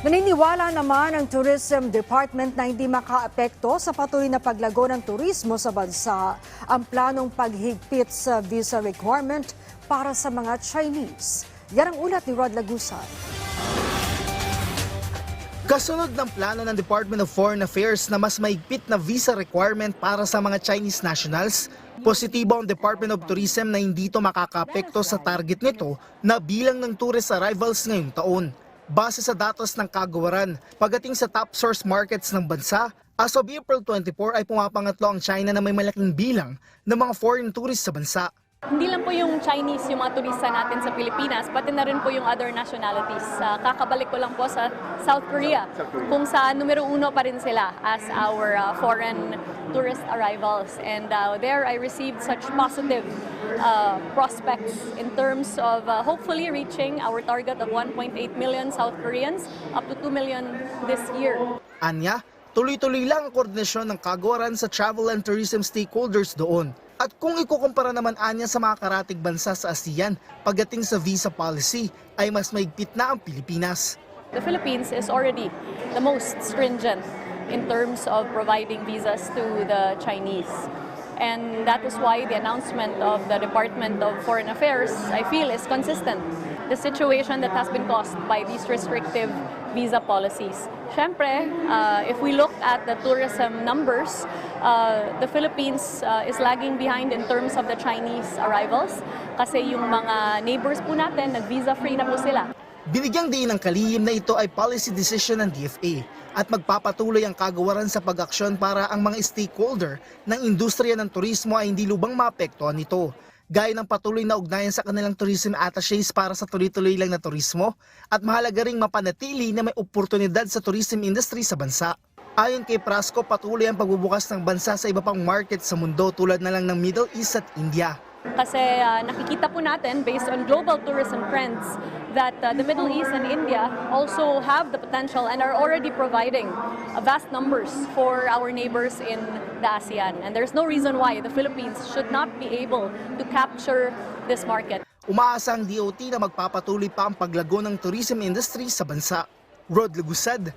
Naniniwala naman ang Tourism Department na hindi makaapekto sa patuloy na paglago ng turismo sa bansa ang planong paghigpit sa visa requirement para sa mga Chinese. Yan ang ulat ni Rod Lagusan. Kasunod ng plano ng Department of Foreign Affairs na mas maigpit na visa requirement para sa mga Chinese nationals, positibo ang Department of Tourism na hindi ito makakapekto sa target nito na bilang ng tourist arrivals ngayong taon. Base sa datos ng kagawaran, pagdating sa top source markets ng bansa, as of April 24 ay pumapangatlo ang China na may malaking bilang ng mga foreign tourists sa bansa. Hindi lang po yung Chinese, yung mga turista natin sa Pilipinas, pati na rin po yung other nationalities. Ah, kakabalik ko lang po sa South Korea, kung sa numero uno pa rin sila as our ah, foreign tourist arrivals. And ah, there I received such positive ah, prospects in terms of ah, hopefully reaching our target of 1.8 million South Koreans up to 2 million this year. Anya, tuloy-tuloy lang ang koordinasyon ng kagawaran sa travel and tourism stakeholders doon. At kung ikukumpara naman anya sa mga karatig bansa sa ASEAN, pagdating sa visa policy ay mas maigpit na ang Pilipinas. The Philippines is already the most stringent in terms of providing visas to the Chinese. And that is why the announcement of the Department of Foreign Affairs, I feel, is consistent. The situation that has been caused by these restrictive visa policies. Siyempre, uh, if we look at the tourism numbers, uh, the Philippines uh, is lagging behind in terms of the Chinese arrivals kasi yung mga neighbors po natin, nag-visa-free na po sila. Binigyang diin ng kalihim na ito ay policy decision ng DFA at magpapatuloy ang kagawaran sa pag-aksyon para ang mga stakeholder ng industriya ng turismo ay hindi lubang maapektuhan nito. Gaya ng patuloy na ugnayan sa kanilang tourism attaches para sa tuloy-tuloy lang na turismo at mahalaga ring mapanatili na may oportunidad sa tourism industry sa bansa. Ayon kay Prasco, patuloy ang pagbubukas ng bansa sa iba pang market sa mundo tulad na lang ng Middle East at India. Kasi ah, nakikita po natin based on global tourism trends that ah, the Middle East and India also have the potential and are already providing uh, vast numbers for our neighbors in the ASEAN. And there's no reason why the Philippines should not be able to capture this market. Umaasa ang DOT na magpapatuloy pa ang paglago ng tourism industry sa bansa. Rod Lagusad,